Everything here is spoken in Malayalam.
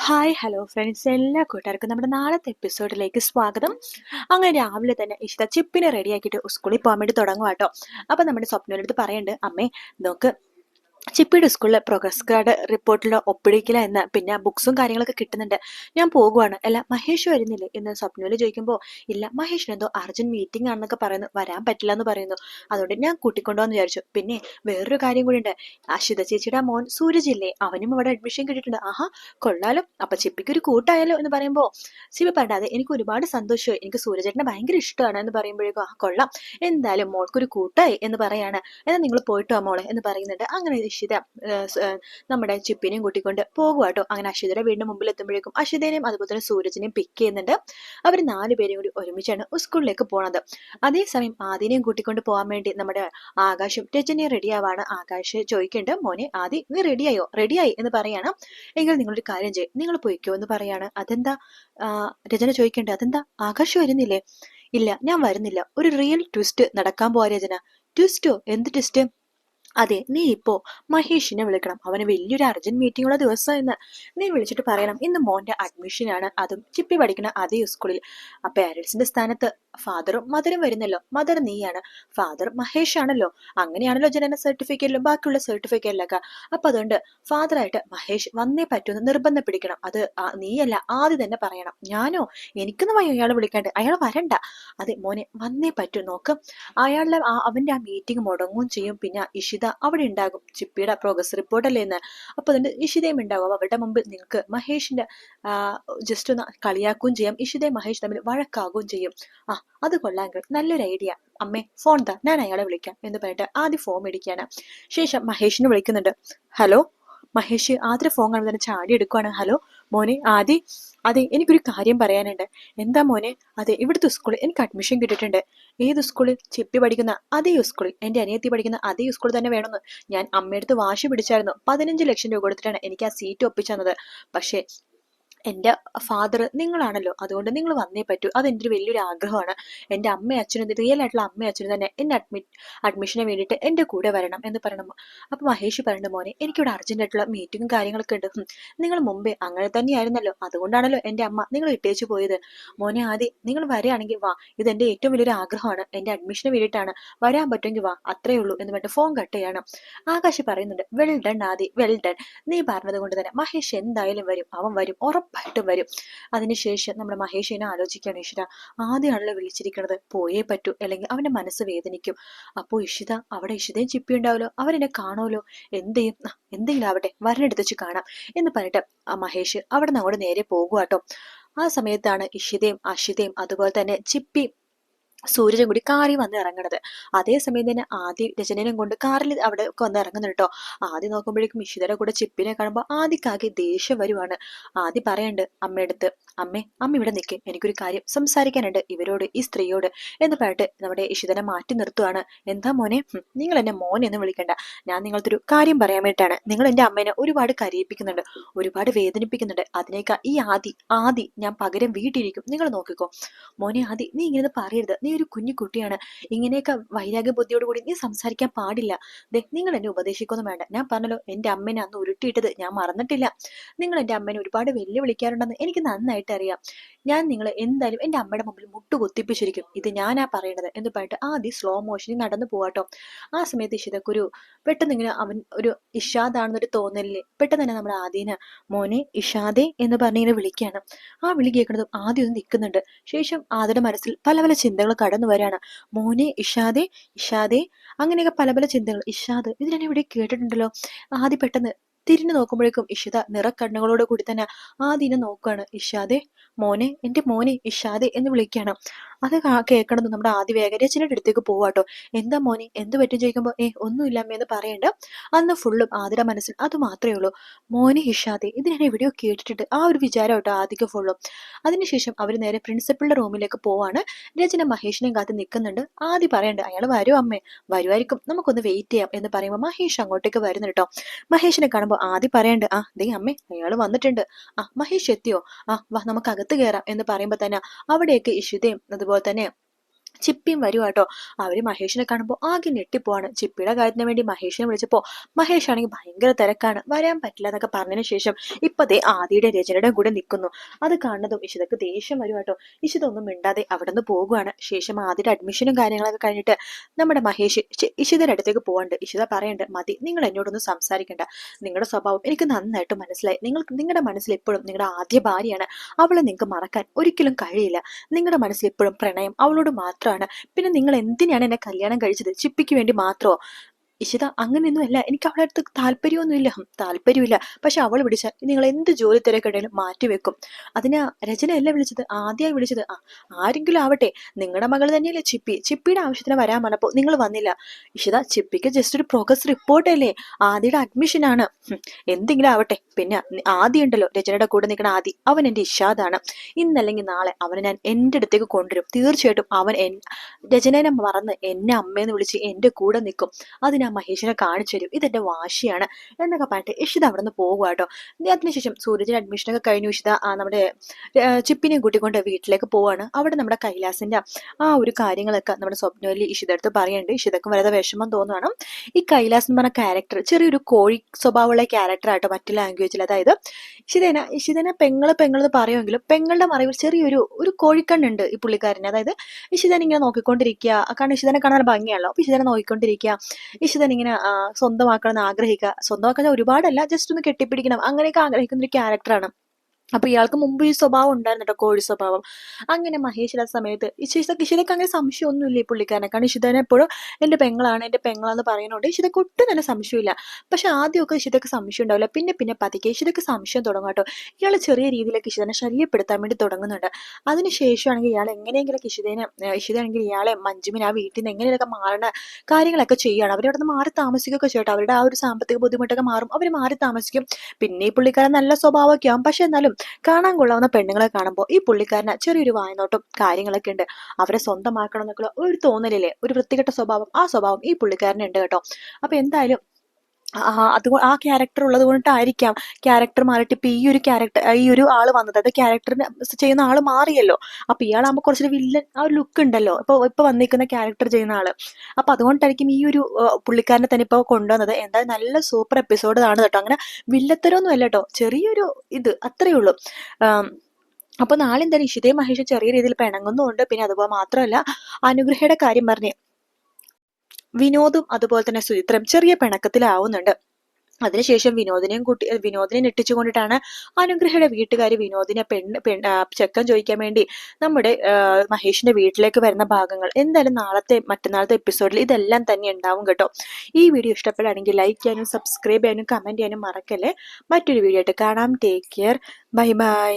ഹായ് ഹലോ ഫ്രണ്ട്സ് എല്ലാ കൂട്ടുകാർക്കും നമ്മുടെ നാളത്തെ എപ്പിസോഡിലേക്ക് സ്വാഗതം. അങ്ങനെ രാവിലെ തന്നെ ഇഷ്ട ചിപ്പിനെ റെഡിയാക്കിയിട്ട് സ്കൂളിൽ പോകാൻ വേണ്ടി തുടങ്ങും കേട്ടോ അപ്പം നമ്മുടെ സ്വപ്നയുടെ പറയുന്നുണ്ട് അമ്മേ നോക്ക് ചിപ്പിയുടെ സ്കൂളിലെ പ്രോഗ്രസ് കാർഡ് റിപ്പോർട്ടിൽ ഒപ്പിടിക്കില്ല എന്ന് പിന്നെ ബുക്സും കാര്യങ്ങളൊക്കെ കിട്ടുന്നുണ്ട്. ഞാൻ പോകുവാണ്. അല്ല മഹേഷ് വരുന്നില്ലേ എന്ന് സ്വപ്നയിൽ ചോദിക്കുമ്പോൾ ഇല്ല മഹേഷ് എന്തോ അർജന്റ് മീറ്റിംഗ് ആണെന്നൊക്കെ പറയുന്നു. വരാൻ പറ്റില്ല എന്ന് പറയുന്നു. അതുകൊണ്ട് ഞാൻ കൂട്ടിക്കൊണ്ടുവന്ന് വിചാരിച്ചു. പിന്നെ വേറൊരു കാര്യം കൂടി ഉണ്ട് അഷിത ചേച്ചിയുടെ മോൻ സൂരജ് ഇല്ലേ? അവനും ഇവിടെ അഡ്മിഷൻ കിട്ടിയിട്ടുണ്ട്. ആഹാ കൊള്ളാലോ. അപ്പൊ ചിപ്പിക്ക് ഒരു കൂട്ടായാലോ എന്ന് പറയുമ്പോൾ ചിപ്പി പറഞ്ഞാതെ എനിക്ക് ഒരുപാട് സന്തോഷമായി. എനിക്ക് സൂരജേട്ടനെ ഭയങ്കര ഇഷ്ടമാണ് എന്ന് പറയുമ്പോഴേക്കും ആ കൊള്ളാം. എന്തായാലും മോൾക്കൊരു കൂട്ടായി എന്ന് പറയാണ്. എന്നാൽ നിങ്ങൾ പോയിട്ടോ മോളെ എന്ന് പറയുന്നുണ്ട്. അങ്ങനെ അഷിത നമ്മുടെ ചിപ്പിനെയും കൂട്ടിക്കൊണ്ട് പോകുക കേട്ടോ അങ്ങനെ അഷിതയുടെ വീടിന് മുമ്പിൽ എത്തുമ്പോഴേക്കും അഷിതേനെയും അതുപോലെ തന്നെ സൂരജിനെയും പിക്ക് ചെയ്യുന്നുണ്ട്. അവർ നാല് പേരും കൂടി ഒരുമിച്ചാണ് സ്കൂളിലേക്ക് പോണത്. അതേസമയം ആദിനെയും കൂട്ടിക്കൊണ്ട് പോകാൻ വേണ്ടി നമ്മുടെ ആകാശം റെഡി റെഡിയാവാണ്. ആകാശ് ചോദിക്കേണ്ടത് മോനെ ആദി നീ റെഡിയായോ റെഡിയായി എന്ന് പറയാണ്. എങ്കിൽ നിങ്ങളൊരു കാര്യം ചെയ്യും നിങ്ങൾ പോയിക്കോ എന്ന് പറയാണ്. അതെന്താ? രചന ചോദിക്കേണ്ടത് അതെന്താ? ആകാശ് വരുന്നില്ലേ? ഇല്ല ഞാൻ വരുന്നില്ല. ഒരു റിയൽ ട്വിസ്റ്റ് നടക്കാൻ പോവാ രചന. ട്വിസ്റ്റോ എന്ത് ട്വിസ്റ്റ് അതെ നീ ഇപ്പോ മഹേഷിനെ വിളിക്കണം. അവന് വലിയൊരു അർജന്റ് മീറ്റിംഗ് ഉള്ള ദിവസം എന്ന് നീ വിളിച്ചിട്ട് പറയണം. ഇന്ന് മോന്റെ അഡ്മിഷനാണ് അതും ചിപ്പി പഠിക്കുന്ന അതേ സ്കൂളിൽ ആ പേരൻസിന്റെ സ്ഥാനത്ത് ഫാദറും മദറും വരുന്നല്ലോ. മദർ നീയാണ്. ഫാദർ മഹേഷ് ആണല്ലോ. അങ്ങനെയാണല്ലോ ജനന സർട്ടിഫിക്കറ്റിലും ബാക്കിയുള്ള സർട്ടിഫിക്കറ്റിലൊക്കെ അപ്പൊ അതുകൊണ്ട് ഫാദറായിട്ട് മഹേഷ് വന്നേ പറ്റുമെന്ന് നിർബന്ധം പിടിക്കണം. അത് നീയല്ല ആദ്യം തന്നെ പറയണം. ഞാനോ? എനിക്കൊന്നും വയ്യ അയാൾ വിളിക്കാണ്ട്. അയാൾ വരണ്ട. അതെ മോനെ വന്നേ പറ്റൂ. നോക്ക്. അയാളുടെ അവന്റെ ആ മീറ്റിംഗ് മുടങ്ങുകയും ചെയ്യും. പിന്നെ ഇഷിത അവിടെ ഉണ്ടാകും. ചിപ്പിയുടെ പ്രോഗ്രസ് റിപ്പോർട്ട് അല്ലേ എന്ന്. അപ്പൊ അതിന്റെ ഇഷിതയും ഉണ്ടാകും അവരുടെ മുമ്പിൽ നിങ്ങൾക്ക് മഹേഷിന്റെ ജസ്റ്റ് ഒന്ന് കളിയാക്കുകയും ചെയ്യാം. ഇഷിതയും മഹേഷ് തമ്മിൽ വഴക്കാകുകയും ചെയ്യും. ആ അത് കൊള്ളാമെങ്കിൽ നല്ലൊരു ഐഡിയ അമ്മേ ഫോൺ താ ഞാൻ അയാളെ വിളിക്കാം എന്ന് പറഞ്ഞിട്ട് ആദ്യം ഫോം മേടിക്കാണ് ശേഷം മഹേഷിനെ വിളിക്കുന്നുണ്ട്. ഹലോ മഹേഷ് ആദ്യ ഫോൺ കാണുമ്പോൾ തന്നെ ചാടി എടുക്കുവാണ്. ഹലോ മോനെ ആദി അതെ എനിക്കൊരു കാര്യം പറയാനുണ്ട്. എന്താ മോനെ? അതെ ഇവിടുത്തെ സ്കൂളിൽ എനിക്ക് അഡ്മിഷൻ കിട്ടിയിട്ടുണ്ട്. ഏത് സ്കൂളിൽ ചെപ്പി പഠിക്കുന്ന അതേ സ്കൂളിൽ എന്റെ അനിയത്തി പഠിക്കുന്ന അതേ സ്കൂളിൽ തന്നെ വേണമെന്ന് ഞാൻ അമ്മയടുത്ത് വാശി പിടിച്ചായിരുന്നു. പതിനഞ്ച് ലക്ഷം രൂപ കൊടുത്തിട്ടാണ് എനിക്ക് ആ സീറ്റ് ഒപ്പിച്ചത് പക്ഷേ എന്റെ ഫാദർ നിങ്ങളാണല്ലോ. അതുകൊണ്ട് നിങ്ങൾ വന്നേ പറ്റൂ. അതെന്റെ ഒരു വലിയൊരു ആഗ്രഹമാണ്. എന്റെ അമ്മയും അച്ഛനും റിയൽ ആയിട്ടുള്ള അമ്മയും അച്ഛനും തന്നെ എന്നെ അഡ്മിറ്റ് അഡ്മിഷന് വേണ്ടിയിട്ട് എന്റെ കൂടെ വരണം എന്ന് പറയണം. അപ്പോൾ മഹേഷ് പറയേണ്ട മോനെ എനിക്കിവിടെ അർജന്റ് ആയിട്ടുള്ള മീറ്റിങ്ങും കാര്യങ്ങളൊക്കെ ഉണ്ട്. നിങ്ങൾ മുമ്പേ അങ്ങനെ തന്നെയായിരുന്നല്ലോ. അതുകൊണ്ടാണല്ലോ എന്റെ അമ്മ നിങ്ങൾ ഇട്ടേച്ച് പോയത്. മോനെ ആദ്യം നിങ്ങൾ വരികയാണെങ്കിൽ വാ. ഇത് എന്റെ ഏറ്റവും വലിയൊരു ആഗ്രഹമാണ്. എന്റെ അഡ്മിഷന് വേണ്ടിയിട്ടാണ്. വരാൻ പറ്റുമെങ്കിൽ വാ. അത്രേ ഉള്ളൂ എന്ന് പറഞ്ഞിട്ട് ഫോൺ കട്ട് ചെയ്യണം. ആകാശ് പറയുന്നുണ്ട് well done Adi. Well done നീ പറഞ്ഞത് കൊണ്ട് തന്നെ മഹേഷ് എന്തായാലും വരും. അവൻ വരും. ഉറപ്പ് ഉറപ്പായിട്ടും വരും. അതിനുശേഷം നമ്മുടെ മഹേഷിനെ ആലോചിക്കുകയാണ് ഈശ്വര ആദ്യമാണല്ലോ വിളിച്ചിരിക്കുന്നത് പോയേ പറ്റൂ. അല്ലെങ്കിൽ അവന്റെ മനസ്സ് വേദനിക്കും. അപ്പോൾ ഇഷിത അവിടെ ഇഷിതയും ചിപ്പി ഉണ്ടാവുമല്ലോ. അവരെന്നെ കാണുമല്ലോ. എന്ത് ചെയ്യും? എന്തെങ്കിലും ആവട്ടെ. വരനെടുത്ത് വെച്ച് കാണാം. എന്ന് പറഞ്ഞിട്ട് ആ മഹേഷ് അവിടെ നിന്ന് അങ്ങോട്ട് നേരെ പോകുക കേട്ടോ ആ സമയത്താണ് ഇഷിതയും അഷിതയും അതുപോലെ തന്നെ ചിപ്പി സൂര്യനും കൂടി കാറി വന്ന് ഇറങ്ങണത്. അതേസമയം തന്നെ ആദ്യ രചനയും കൊണ്ട് കാറിൽ അവിടെ വന്ന് ഇറങ്ങുന്നുണ്ട് കേട്ടോ ആദ്യം നോക്കുമ്പോഴേക്കും ഇഷിതയുടെ കൂടെ ചിപ്പിനെ കാണുമ്പോൾ ആദ്യക്കാകെ ദേഷ്യം വരുവാണ്. ആദ്യം പറയണ്ട് അമ്മയെടുത്ത് അമ്മേ അമ്മ ഇവിടെ നിൽക്കേ എനിക്കൊരു കാര്യം സംസാരിക്കാനുണ്ട്. ഇവരോട് ഈ സ്ത്രീയോട് എന്ന് പറഞ്ഞിട്ട് നമ്മുടെ ഇഷിതനെ മാറ്റി നിർത്തുവാണ്. എന്താ മോനെ? നിങ്ങൾ എന്നെ മോനെ എന്ന് വിളിക്കണ്ട. ഞാൻ നിങ്ങളൊരു കാര്യം പറയാൻ വേണ്ടിയിട്ടാണ്. നിങ്ങൾ എന്റെ അമ്മേനെ ഒരുപാട് കരയിപ്പിക്കുന്നുണ്ട്. ഒരുപാട് വേദനിപ്പിക്കുന്നുണ്ട്. അതിനേക്കാൾ ഈ ആദി ആദി ഞാൻ പകരം വീട്ടിലിരിക്കും. നിങ്ങൾ നോക്കിക്കോ. മോനെ ആദി നീ ഇങ്ങനെ പറയരുത്. നീ ഒരു കുഞ്ഞു കുട്ടിയാണ്. ഇങ്ങനെയൊക്കെ വൈരാഗ്യ ബുദ്ധിയോട് കൂടി നീ സംസാരിക്കാൻ പാടില്ല. ദേ നിങ്ങൾ എന്നെ ഉപദേശിക്കൊന്നും വേണ്ട. ഞാൻ പറഞ്ഞല്ലോ എന്റെ അമ്മേനെ അന്ന് ഉരുട്ടിയിട്ടത് ഞാൻ മറന്നിട്ടില്ല. നിങ്ങൾ എന്റെ അമ്മേനെ ഒരുപാട് വെല്ലുവിളിക്കാറുണ്ടെന്ന് എനിക്ക് നന്നായിട്ട് അറിയാം. ഞാൻ നിങ്ങളെ എന്തായാലും എന്റെ അമ്മയുടെ മുമ്പിൽ മുട്ടു കൊത്തിപ്പിച്ചിരിക്കും ഇത് ഞാനാ പറയണത് എന്ന് പറഞ്ഞിട്ട് ആദ്യം സ്ലോ മോഷനിൽ നടന്നു പോവാട്ടോ ആ സമയത്ത് ഇഷിതക്കൊരു പെട്ടെന്ന് ഇങ്ങനെ അവൻ ഒരു ഇഷാദാണെന്നൊരു തോന്നലില്ലേ? പെട്ടെന്ന് തന്നെ നമ്മുടെ ആദ്യന് മോനെ ഇഷാദേ എന്ന് പറഞ്ഞിങ്ങനെ വിളിക്കുകയാണ്. ആ വിളി കേൾക്കുന്നതും ആദ്യം ഒന്ന് നിൽക്കുന്നുണ്ട്. ശേഷം ആദ്യയുടെ മനസ്സിൽ പല പല ചിന്തകൾ കടന്നു വരികയാണ്. മോനെ ഇഷാദെ ഇഷാദെ. അങ്ങനെയൊക്കെ പല പല ചിന്തകൾ. ഇഷാദ് ഇത് ഞാൻ ഇവിടെ കേട്ടിട്ടുണ്ടല്ലോ. ആദ്യം പെട്ടെന്ന് തിരിഞ്ഞു നോക്കുമ്പോഴേക്കും ഇഷിത നിറക്കണ്ണുകളോട് കൂടി തന്നെ ആദ്യം നോക്കുകയാണ്. ഇഷാദെ മോനെ എന്റെ മോനെ ഇഷാദെ എന്ന് വിളിക്കുകയാണ്. അത് കേൾക്കണത് നമ്മുടെ ആദ്യ വേഗരേച്ചനയുടെ അടുത്തേക്ക് പോവാട്ടോ എന്താ മോനെ എന്ത് പറ്റും ചോദിക്കുമ്പോൾ ഏ ഒന്നുമില്ല എന്ന് പറയണ്ട. അന്ന് ഫുള്ളും ആദ്യയുടെ മനസ്സിൽ അത് മാത്രമേ ഉള്ളൂ. മോനെ ഇഷാദെ ഇത് ഞാൻ എവിടെയോ കേട്ടിട്ടുണ്ട്. ആ ഒരു വിചാരം കേട്ടോ ആദ്യക്ക് ഫുള്ളും. അതിനുശേഷം അവർ നേരെ പ്രിൻസിപ്പളിന്റെ റൂമിലേക്ക് പോവാണ്. രചന മഹേഷിനെയും കാത്ത് നിൽക്കുന്നുണ്ട്. ആദ്യം പറയണ്ട അയാൾ വരും അമ്മേ. വരുമായിരിക്കും നമുക്കൊന്ന് വെയിറ്റ് ചെയ്യാം എന്ന് പറയുമ്പോൾ മഹേഷ് അങ്ങോട്ടേക്ക് വരുന്നു കേട്ടോ മഹേഷിനെ കാണുമ്പോൾ ആദ്യം പറയണ്ട് ആ ദേ അമ്മേ അയാൾ വന്നിട്ടുണ്ട്. ആ മഹേഷ് എത്തിയോ? ആ വാ നമുക്ക് അകത്ത് കയറാം എന്ന് പറയുമ്പോൾ തന്നെ അവിടെയൊക്കെ ഇഷിതയും അതുപോലെ തന്നെ ചിപ്പിയും വരും കേട്ടോ. അവർ മഹേഷിനെ കാണുമ്പോൾ ആകെ ഞെട്ടിപ്പോവാണ്. ചിപ്പിയുടെ കാര്യത്തിന് വേണ്ടി മഹേഷിനെ വിളിച്ചപ്പോൾ മഹേഷ് ആണെങ്കിൽ ഭയങ്കര തിരക്കാണ്. വരാൻ പറ്റില്ല എന്നൊക്കെ പറഞ്ഞതിന് ശേഷം ഇപ്പതേ ആദിയുടെ രചനയുടെ കൂടെ നിൽക്കുന്നു അത് കാണുന്നതും ഇഷിതക്ക് ദേഷ്യം വരും കേട്ടോ. ഇഷിതൊന്നും മിണ്ടാതെ അവിടെ നിന്ന് പോകുവാണ്. ശേഷം ആദിയുടെ അഡ്മിഷനും കാര്യങ്ങളൊക്കെ കഴിഞ്ഞിട്ട് നമ്മുടെ മഹേഷ് ഇഷിതയുടെ അടുത്തേക്ക് പോകാണ്ട് ഇഷിത പറയണ്ട് മതി നിങ്ങൾ എന്നോടൊന്നും സംസാരിക്കണ്ട. നിങ്ങളുടെ സ്വഭാവം എനിക്ക് നന്നായിട്ട് മനസ്സിലായി. നിങ്ങൾ നിങ്ങളുടെ മനസ്സിൽ എപ്പോഴും നിങ്ങളുടെ ആദ്യ ഭാര്യയാണ്. അവളെ നിങ്ങൾക്ക് മറക്കാൻ ഒരിക്കലും കഴിയില്ല. നിങ്ങളുടെ മനസ്സിൽ എപ്പോഴും പ്രണയം അവളോട് മാത്രമാണ്. പിന്നെ നിങ്ങൾ എന്തിനാണ് എന്നെ കല്യാണം കഴിച്ചത്? ചിപ്പിക്ക് വേണ്ടി മാത്രമോ ഇഷിത അങ്ങനെയൊന്നുമല്ല. എനിക്ക് അവളുടെ അടുത്ത് താല്പര്യമൊന്നുമില്ല. താല്പര്യമില്ല. പക്ഷെ അവൾ വിളിച്ചാൽ നിങ്ങൾ എന്ത് ജോലി തിരക്കിടയിലും മാറ്റിവെക്കും അതിന് രചനയല്ല വിളിച്ചത്? ആദ്യമായി വിളിച്ചത്? ആ ആരെങ്കിലും ആവട്ടെ. നിങ്ങളുടെ മകൾ തന്നെയല്ലേ ചിപ്പി. ചിപ്പിയുടെ ആവശ്യത്തിന് വരാൻ പറഞ്ഞപ്പോൾ നിങ്ങൾ വന്നില്ല. ഇഷിത ചിപ്പിക്ക് ജസ്റ്റ് ഒരു പ്രോഗ്രസ് റിപ്പോർട്ട് അല്ലേ? ആദ്യയുടെ അഡ്മിഷൻ ആണ്. എന്തെങ്കിലും ആവട്ടെ. പിന്നെ ആദ്യം ആദി ഉണ്ടല്ലോ രചനയുടെ കൂടെ നിൽക്കുന്ന ആദി. അവൻ എന്റെ ഇഷാദാണ്. ഇന്നല്ലെങ്കിൽ നാളെ അവനെ ഞാൻ എന്റെ അടുത്തേക്ക് കൊണ്ടുവരും. തീർച്ചയായിട്ടും അവൻ രചനനെ മറന്ന് എന്നെ അമ്മയെന്ന് വിളിച്ച് എന്റെ കൂടെ നിൽക്കും അത് ഞാൻ മഹേഷിനെ കാണിച്ചു തരും. ഇതെന്റെ വാശിയാണ് എന്നൊക്കെ പറഞ്ഞിട്ട് ഇഷിത അവിടെ നിന്ന് പോകുക കേട്ടോ അതിനുശേഷം സൂരജിന് അഡ്മിഷനൊക്കെ കഴിഞ്ഞു. ഇഷിത ആ നമ്മുടെ ചിപ്പിനെ ചിപ്പിനെയും കൂട്ടിക്കൊണ്ട് വീട്ടിലേക്ക് പോവാണ്. അവിടെ നമ്മുടെ കൈലാസിന്റെ ആ ഒരു കാര്യങ്ങളൊക്കെ നമ്മുടെ സ്വപ്നവലി ഇഷിത അടുത്ത് പറയുന്നുണ്ട്. ഇഷിതക്ക് വളരെ വിഷമം തോന്നുവാണ്. ഈ കൈലാസ് എന്ന് പറഞ്ഞ ക്യാരക്ടർ ചെറിയൊരു കോഴി സ്വഭാവമുള്ള ക്യാരക്ടർ ആട്ടോ മറ്റു ലാംഗ്വേജിൽ അതായത് ഇഷിതേന ഇഷിതനെ പെങ്ങൾ പെങ്ങളെന്ന് പറയുമെങ്കിലും പെങ്ങളുടെ മറവിൽ ചെറിയൊരു ഒരു കോഴിക്കണ്ണുണ്ട് ഈ പുള്ളിക്കാരന്. അതായത് ഇഷിതനെ ഇങ്ങനെ നോക്കിക്കൊണ്ടിരിക്കുക. കാരണം ഇഷിതനെ കാണാൻ ഭംഗിയാണല്ലോ. അപ്പൊ ഇഷിതനെ നോക്കിക്കൊണ്ടിരിക്കുക. ഇഷിതൻ ഇങ്ങനെ സ്വന്തമാക്കണം എന്ന് ആഗ്രഹിക്കുക. സ്വന്തമാക്കാൻ ഒരുപാടല്ല ജസ്റ്റ് ഒന്ന് കെട്ടിപ്പിടിക്കണം. അങ്ങനെയൊക്കെ ആഗ്രഹിക്കുന്ന ഒരു ക്യാരക്ടറാണ് അപ്പൊ ഇയാൾക്ക് മുമ്പ് ഈ സ്വഭാവം ഉണ്ടായിരുന്നു കേട്ടോ കോഴി സ്വഭാവം. അങ്ങനെ മഹേഷ് ആ സമയത്ത് ഇഷിതക്ക് ഇഷിതക്ക് അങ്ങനെ സംശയമൊന്നുമില്ല ഈ പുള്ളിക്കാരനെ. കാരണം ഇഷിതനെ എപ്പോഴും എന്റെ പെങ്ങളാണ് എന്റെ പെങ്ങളാന്ന് പറയുന്നുണ്ട് ഇഷിതക്ക് ഒട്ടും തന്നെ സംശയമില്ല. പക്ഷെ ആദ്യമൊക്കെ ഇഷിതക്ക് സംശയം ഉണ്ടാവില്ല. പിന്നെ പിന്നെ പതുക്കെ ഇഷിതക്ക് സംശയം തുടങ്ങും കേട്ടോ ഇയാൾ ചെറിയ രീതിയിലേക്ക് ഇഷിതനെ ശല്യപ്പെടുത്താൻ വേണ്ടി തുടങ്ങുന്നുണ്ട്. അതിനുശേഷമാണെങ്കിൽ ഇയാൾ എങ്ങനെയെങ്കിലും ഇഷിതനെ ഇഷിതാണെങ്കിൽ ഇയാളെ മഞ്ജുമിന് ആ വീട്ടിൽ നിന്ന് എങ്ങനെയൊക്കെ മാറണ കാര്യങ്ങളൊക്കെ ചെയ്യുകയാണ് അവരവിടെ നിന്ന് മാറി താമസിക്കുകയൊക്കെ ചെയ്യട്ടോ. അവരുടെ ആ ഒരു സാമ്പത്തിക ബുദ്ധിമുട്ടൊക്കെ മാറും. അവർ മാറി താമസിക്കും. പിന്നെ ഈ പുള്ളിക്കാരൻ നല്ല സ്വഭാവമൊക്കെ ആവും. പക്ഷെ എന്നാലും കാണാൻ കൊള്ളാവുന്ന പെണ്ണുങ്ങളെ കാണുമ്പോൾ ഈ പുള്ളിക്കാരന് ചെറിയൊരു വായനോട്ടം കാര്യങ്ങളൊക്കെ ഉണ്ട്. അവരെ സ്വന്തമാക്കണം എന്നൊക്കെ ഒരു തോന്നലില്ലേ? ഒരു വൃത്തികെട്ട സ്വഭാവം. ആ സ്വഭാവം ഈ പുള്ളിക്കാരനുണ്ട് കേട്ടോ. അപ്പൊ എന്തായാലും ആ അത് ആ ക്യാരക്ടർ ഉള്ളത് കൊണ്ടിട്ടായിരിക്കാം ക്യാരക്ടർ മാറിയിട്ട് ഇപ്പൊ ഈ ഒരു ക്യാരക്ടർ ഈ ഒരു ആൾ വന്നത്. അത് ക്യാരക്ടറിന് ചെയ്യുന്ന ആൾ മാറിയല്ലോ. അപ്പൊ ഇയാളാകുമ്പോൾ കുറച്ചൊരു വില്ലൻ ആ ഒരു ലുക്ക് ഉണ്ടല്ലോ. ഇപ്പൊ ഇപ്പൊ വന്നിരിക്കുന്ന ക്യാരക്ടർ ചെയ്യുന്ന ആൾ. അപ്പൊ അതുകൊണ്ടായിരിക്കും ഈ ഒരു പുള്ളിക്കാരനെ തന്നെ ഇപ്പൊ കൊണ്ടുവന്നത്. എന്തായാലും നല്ല സൂപ്പർ എപ്പിസോഡ് ആണ് കേട്ടോ. അങ്ങനെ വില്ലത്തരമൊന്നും അല്ല കേട്ടോ. ചെറിയൊരു ഇത് അത്രയേ ഉള്ളൂ. അപ്പോൾ അപ്പൊ നാളെ എന്തായാലും മഹേഷും ചെറിയ രീതിയിൽ പിണങ്ങുന്നുണ്ട്. പിന്നെ അതുപോലെ മാത്രമല്ല അനുഗ്രഹയുടെ കാര്യം പറഞ്ഞേ. വിനോദും അതുപോലെ തന്നെ സുചിത്രം ചെറിയ പിണക്കത്തിലാവുന്നുണ്ട്. അതിനുശേഷം വിനോദിനെയും കൂട്ടി വിനോദിനെ ഞെട്ടിച്ചുകൊണ്ടിട്ടാണ് അനുഗ്രഹയുടെ വീട്ടുകാർ വിനോദിനെ പെൺ ആ, ചെക്കൻ ചോദിക്കാൻ വേണ്ടി നമ്മുടെ മഹേഷിന്റെ വീട്ടിലേക്ക് വരുന്ന ഭാഗങ്ങൾ. എന്തായാലും നാളത്തെ മറ്റന്നാളത്തെ എപ്പിസോഡിൽ ഇതെല്ലാം തന്നെ ഉണ്ടാവും കേട്ടോ. ഈ വീഡിയോ ഇഷ്ടപ്പെടുകയാണെങ്കിൽ ലൈക്ക് ചെയ്യാനും സബ്സ്ക്രൈബ് ചെയ്യാനും കമന്റ് ചെയ്യാനും മറക്കല്ലേ. മറ്റൊരു വീഡിയോ ആയിട്ട് കാണാം. Take care bye bye